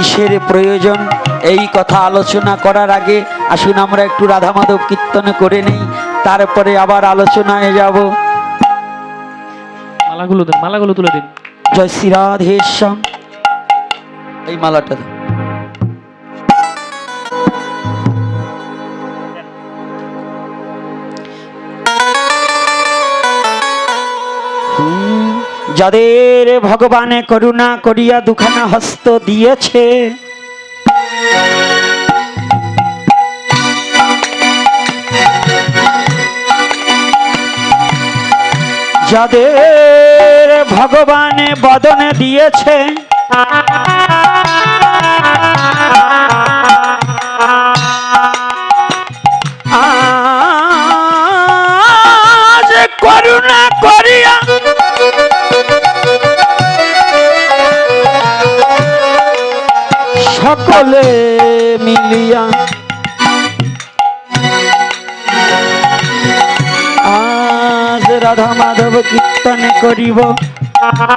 কিসের প্রয়োজন? এই কথা আলোচনা করার আগে আসুন আমরা একটু রাধা মাধব কীর্তন করে নিই তারপরে আবার আলোচনায় যাব। মালাগুলো দেন মালাগুলো তুলে দিন। জয় শ্রী রাধেশ্যাম। এই মালাটা যাদের ভগবানে করুণা করিয়া দুখানা হস্ত দিয়েছে। যাদের ভগবানে বদনে দিয়েছে। সকলে মিলিয়া আজ রাধা মাধব কীর্তনে করিব।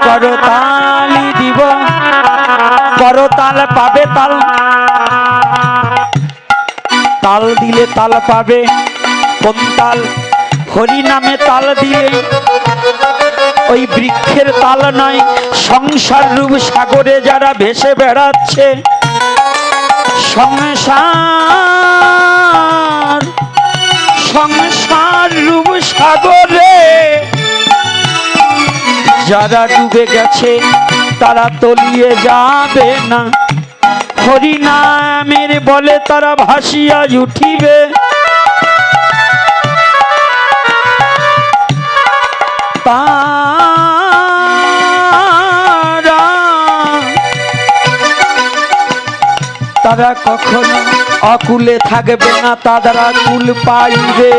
করতালি দিব। করতাল পাবে তাল। তাল দিলে তাল পাবে। কোন তাল? হরি নামে তাল দিলে। ওই বৃক্ষের তাল নয়, সংসার রূপ সাগরে যারা ভেসে বেড়াচ্ছে। সংসার সংসার রূপ সাগরে। যারা ডুবে গেছে, তারা তলিয়ে যাবে না। হরিনামের বলে তারা ভাসিয়া উঠিবে। তারা কখনো অকুলে থাকবে না, তারা কুল পাইবে।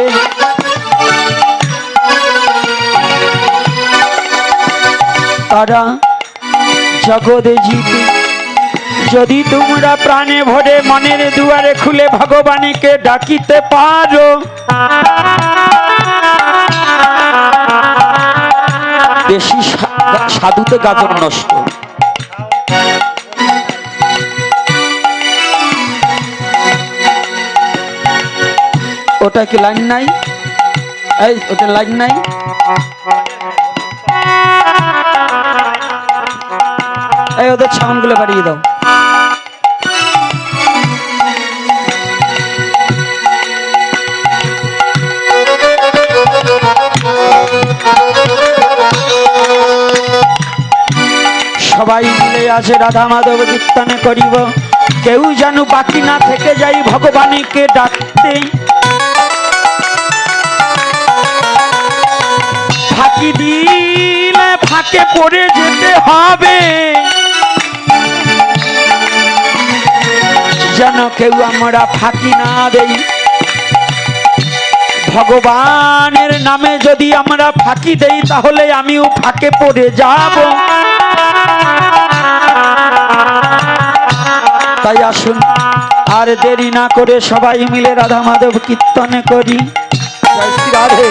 তারা জগতে জিতে যদি তোমরা প্রাণে ভরে মনের দুয়ারে খুলে ভগবানকে ডাকিতে পারো। বেশি সাধুতে গাজর নষ্ট। ওটা কি লাইন নাই? এই, ওটা লাইন নাই? এই ওদের সাউন্ডগুলো বাড়িয়ে দাও। সবাই মিলে আছে রাধা মাধব কীর্তনে করিব। কেউ যেন বাকি না থেকে যাই ভগবানীকে ডাকতে ফাঁকি দিলে ফাঁকে পড়ে যেতে হবে। যেন কেউ আমরা ফাঁকি না দেই। ভগবানের নামে যদি আমরা ফাঁকি দেই, তাহলে আমিও ফাঁকে পড়ে যাব। তাই আসুন, আর দেরি না করে সবাই মিলে রাধা মাধব কীর্তনে করি। রাধে।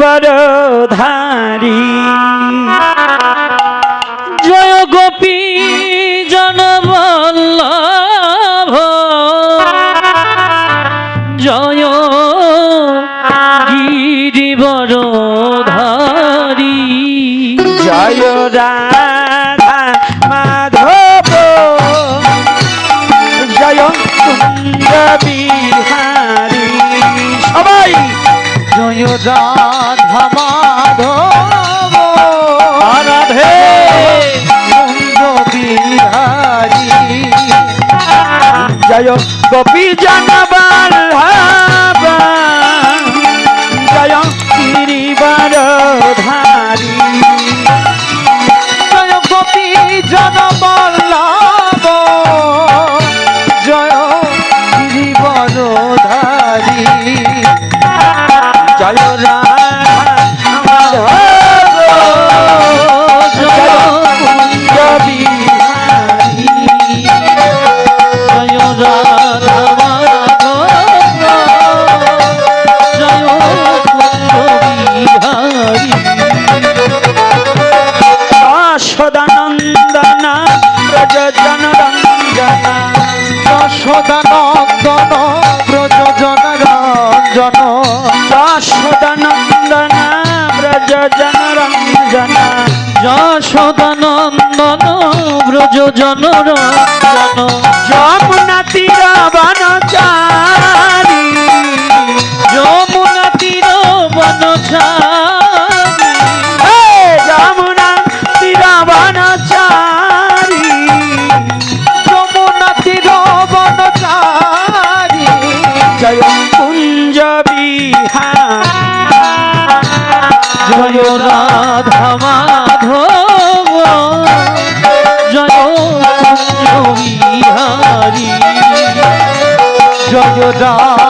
গিরিবর ধারী জয় গোপী জনবল্লভ। জয় গিরিবরধারী জয় রাধা মাধব। জয় কুঞ্জ বিহারী সবাই! জয় রাধা গোপী জনবল যশোদানন্দন ব্রজ জন রঞ্জন যমুনা তীর বনচারী যমুনা তীর হে যমুনা তীর বনচারী যমুনা তীর বনচারী জয় কুঞ্জ বিহার, জয় রাধা জয় রাধা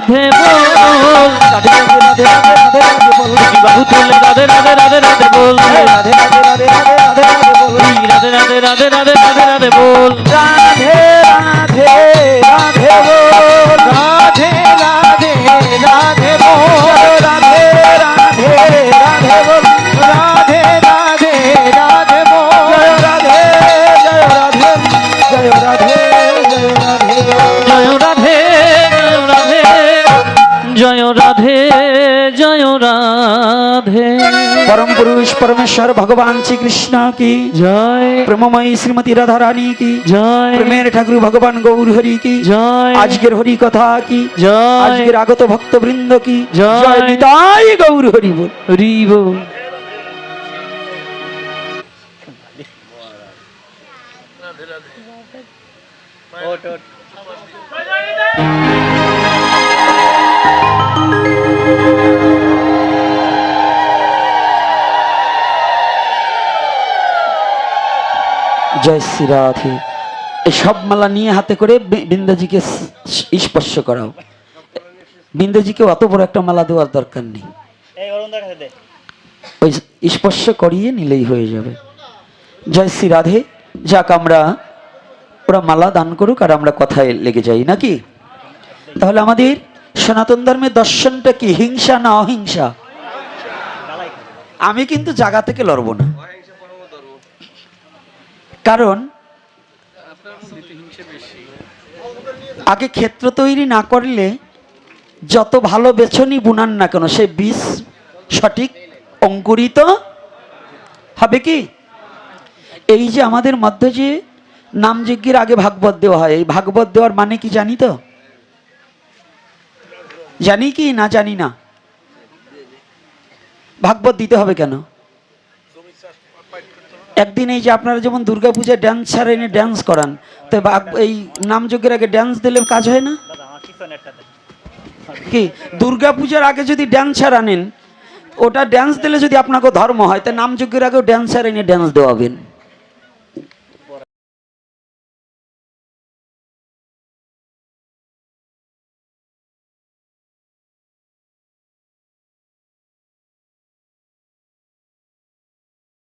রাধে বল রাধে রাধে রাধে রাধে রাধে বল দুটি তুলে রাধে রাধে রাধে রাধে বল রাধে রাধে রাধে রাধে রাধে বল রাধে রাধে রাধে রাধে রাধে রাধে বল পুরুষ পরমেশ্বর ভগবান শ্রীকৃষ্ণ কি জয় প্রেমময়ী শ্রীমতী রাধা রানী কি জয় প্রেমের ঠাকুর ভগবান গৌর হরি কি জয় আজকের হরি কথা কি জয় আজকের আগত ভক্তবৃন্দ কি জয়। নিতাই গৌর হরি বল হরি বল জয় শ্রী রাধে। এই সব মালা নিয়ে হাতে করে বিন্দাজিকে স্পর্শ করাও। বিন্দাজিকে অত বড় একটা মালা দেওয়ার দরকার নেই। ওই স্পর্শ করিয়ে নিলেই হয়ে যাবে। জয় শ্রী রাধে। যাক আমরা ওরা মালা দান করুক আর আমরা কথায় লেগে যাই নাকি? তাহলে আমাদের সনাতন ধর্মের দর্শনটা কি? হিংসা না অহিংসা? আমি কিন্তু জায়গা থেকে লড়ব না। কারণ আগে ক্ষেত্র তৈরি না করলে যত ভালো বেছনি বুনান না কেন সে বীজ সঠিক অঙ্কুরিত হবে কি? এই যে আমাদের মধ্যে যে নামযজ্ঞের আগে ভাগবত দেওয়া হয়, এই ভাগবত দেওয়ার মানে কি জানি তো? জানি কি না জানি না? ভাগবত দিতে হবে কেন? একদিন এই যে আপনারা যেমন দুর্গাপূজায় ড্যান্স ছাড়া এনে ড্যান্স করান তো এই নামযজ্ঞের আগে ড্যান্স দিলে কাজ হয় না? কি দুর্গাপূজার আগে যদি ড্যান্স ছাড়া নেন ওটা ড্যান্স দিলে যদি আপনাকে ধর্ম হয় তা নামযজ্ঞের আগেও ড্যান্স ড্যান্সার এনে ড্যান্স দেওয়াবেন।